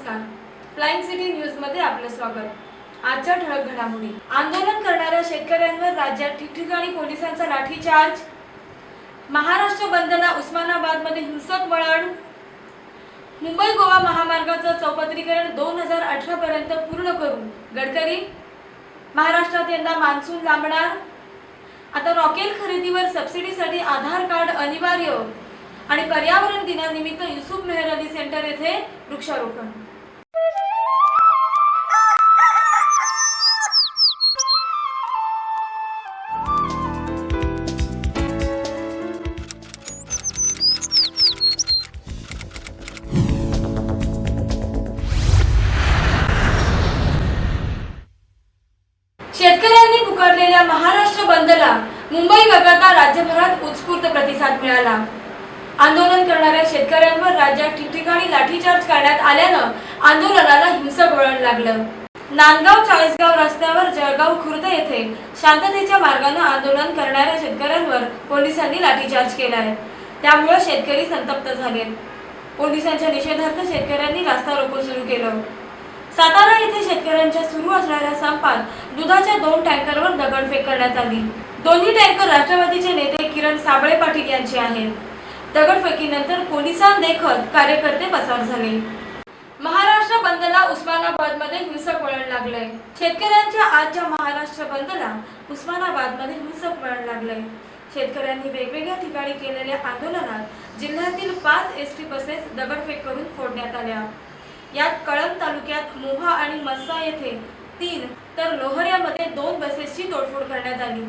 नमस्कार. Flying city न्यूजमध्ये आपलं स्वागत. आजच्या ठळक घडामोडी. आंदोलन करणाऱ्या शेतकऱ्यांवर राज्यात ठिकठिकाणी पोलिसांचा लाठीचार्ज? महाराष्ट्र बंदला उस्मानाबादमध्ये हिंसक वळण? मुंबई गोवा महामार्गाचं चौपदरीकरण दोन हजार अठरा पर्यंत पूर्ण करू गडकरी? महाराष्ट्रात यंदा मान्सून लांबणार? आता रॉकेल खरेदीवर सबसिडीसाठी आधार कार्ड अनिवार्य? आणि पर्यावरण दिनानिमित्त युसुफ सेंटर येथे वृक्षारोपण. शेतकऱ्यांनी पुकारलेल्या महाराष्ट्र बंदला मुंबई वगळता राज्यभरात उत्स्फूर्त प्रतिसाद मिळाला. आंदोलन करणाऱ्या शेतकऱ्यांवर राज्यात ठिकठिकाणी लाठीचार्ज करण्यात आल्यानं आंदोलनाला हिंसक वळण लागलं. नांदगाव चाळीसगाव रस्त्यावर जळगाव खुर्द येथे शांततेच्या मार्गानं आंदोलन करणाऱ्या शेतकऱ्यांवर पोलिसांनी लाठीचार्ज केलाय. त्यामुळे शेतकरी संतप्त झाले. पोलिसांच्या निषेधार्थ शेतकऱ्यांनी रास्ता रोको सुरू केलं. सातारा येथे शेतकऱ्यांच्या सुरू असणाऱ्या संपात दुधाच्या दोन टँकरवर दगडफेक करण्यात आली. दोन्ही टँकर राष्ट्रवादीचे नेते किरण साबळे पाटील यांचे आहेत. दगडफेकीनंतर पोलिसांदेखत कार्यकर्ते पसार झाले. महाराष्ट्र बंदला उस्मानाबादमध्ये हिंसक वळण लागलंय. शेतकऱ्यांच्या आजच्या महाराष्ट्र बंदला उस्मानाबादमध्ये हिंसक वळण लागलंय. शेतकऱ्यांनी वेगवेगळ्या ठिकाणी केलेल्या आंदोलनात जिल्ह्यातील पाच एस टी बसेस दगडफेक करून फोडण्यात आल्या. यात कळंब तालुक्यात मोहा आणि मस्सा येथे तीन तर लोहऱ्यामध्ये दोन बसेसची तोडफोड करण्यात आली.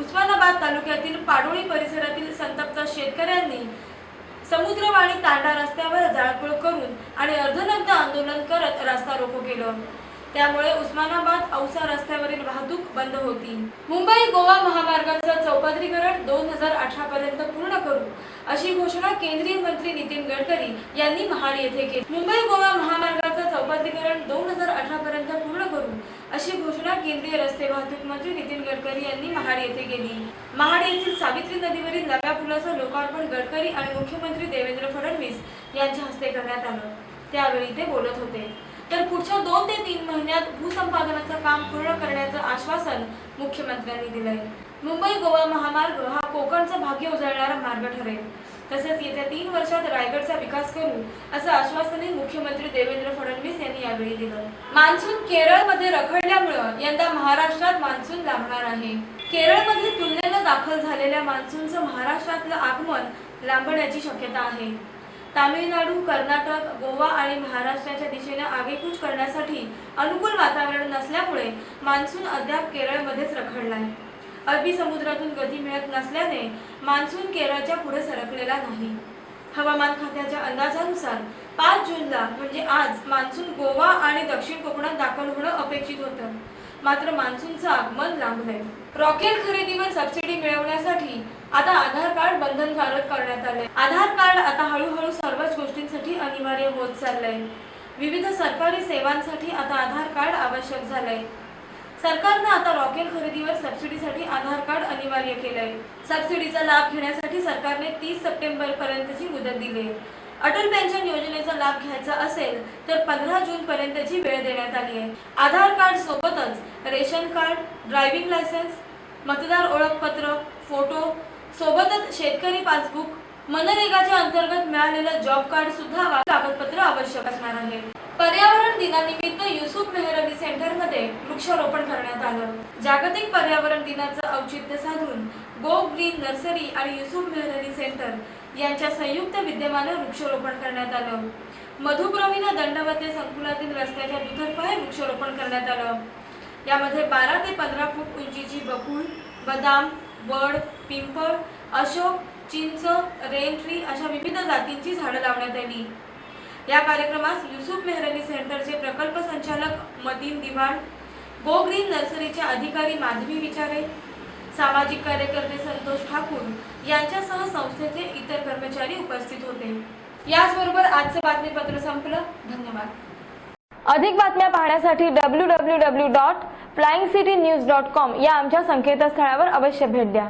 उस्मानाबाद तालुक्यातील पाडोळी परिसरातील संतप्त शेतकऱ्यांनी समुद्रवाणी तांडा रस्त्यावर जाळपोळ करून आणि अर्धनग्न आंदोलन करत रास्ता रोको केलं. त्यामुळे उस्मानाबाद औसा रस्त्यावरील वाहतूक बंद होती. मुंबई गोवा महामार्गाचं चौपदरीकरण दोन हजार अठरा पर्यंत पूर्ण करू अशी घोषणा केंद्रीय मंत्री नितीन गडकरी यांनी महाड येथे केली. मुंबई गोवा महामार्गाचं चौपदरीकरण दोन हजार अठरा पर्यंत पूर्ण करू अशी केंद्रीय रस्ते वाहतूक मंत्री नितीन गडकरी यांनी महाड येथे केली महाड येथील सावित्री नदीवरील नव्या पुलाचं लोकार्पण गडकरी आणि मुख्यमंत्री देवेंद्र फडणवीस यांच्या हस्ते करण्यात आलं. त्यावेळी ते बोलत होते. तर पुढच्या दोन ते तीन महिन्यात भूसंपादनाचं काम पूर्ण करण्याचं आश्वासन मुख्यमंत्र्यांनी दिलंय. मुंबई गोवा महामार्ग हा कोकणचं भाग्य उजळणारा मार्ग ठरेल. तसेच येत्या तीन वर्षात रायगडचा विकास करू असं आश्वासनही मुख्यमंत्री देवेंद्र फडणवीस यांनी यावेळी दिलं. मान्सून केरळमध्ये रखडल्यामुळं यंदा महाराष्ट्रात मान्सून लांबणार आहे. केरळमध्ये तुलनेनं दाखल झालेल्या मान्सूनचं महाराष्ट्रातलं आगमन लांबण्याची शक्यता आहे. तामिळनाडू कर्नाटक गोवा आणि महाराष्ट्राच्या दिशेने आगेकूच करण्यासाठी अनुकूल वातावरण नसल्यामुळे मान्सून अद्याप केरळमध्येच रखडलाय. अरबी समुद्रातून गती मिळत नसल्याने मान्सून केरळच्या पुढे सरकलेला नाही. हवामान खात्याच्या अंदाजानुसार पाच जूनला म्हणजे आज मान्सून गोवा आणि दक्षिण कोकणात दाखल होणं अपेक्षित होतं. मात्र मान्सूनचं आगमन लांबलंय. रॉकेल खरेदीवर सबसिडी मिळवण्यासाठी आता आधार कार्ड बंधनकारक करण्यात आलंय. आधार कार्ड आता हळूहळू सर्वच गोष्टींसाठी अनिवार्य होत चाललंय. विविध सरकारी सेवांसाठी आता आधार कार्ड आवश्यक झालंय. सरकारनं आता रॉकेल खरेदीवर सबसिडीसाठी आधार कार्ड अनिवार्य केलंय. सबसिडीचा लाभ घेण्यासाठी सरकारने तीस सप्टेंबर पर्यंतची मुदत दिली आहे. अटल पेन्शन योजनेचा लाभ घ्यायचा असेल तर पंधरा जून पर्यंतची वेळ देण्यात आली आहे. आधार कार्ड सोबतच रेशन कार्ड ड्रायव्हिंग लायसन्स मतदार ओळखपत्र फोटो सोबतच शेतकरी पासबुक मनरेगाच्या अंतर्गत मिळालेलं जॉब कार्ड सुद्धा कागदपत्र आवश्यक असणार आहे. पर्यावरण दिनानिमित्त युसुफ मेहर अली सेंटरमध्ये वृक्षारोपण करण्यात आलं. जागतिक पर्यावरण दिनाचं औचित्य साधून गो ग्रीन नर्सरी आणि युसुफ मेहर अली सेंटर यांच्या संयुक्त विद्यमानं वृक्षारोपण करण्यात आलं. मधुप्रवीण दंडवते संकुलातील रस्त्याच्या दुतर्फा वृक्षारोपण करण्यात आलं. यामध्ये बारा ते पंधरा फूट उंचीची बकुळ बदाम वड पिंपळ अशोक चिंच रेन ट्री अशा विविध जातींची झाडं लावण्यात आली. या कार्यक्रमास युसुफ मेहरनी सेंटरचे प्रकल्प संचालक मतीन दिवाण गो ग्रीन नर्सरीचे अधिकारी माधवी विचारे सामाजिक कार्यकर्ते संतोष ठाकूर यांच्यासह संस्थेचे इतर कर्मचारी उपस्थित होते. याचबरोबर आजचं बातमीपत्र संपलं. धन्यवाद. अधिक बातम्या पाहण्यासाठी W W W dot flying city news dot com या आमच्या संकेतस्थळावर अवश्य भेट द्या.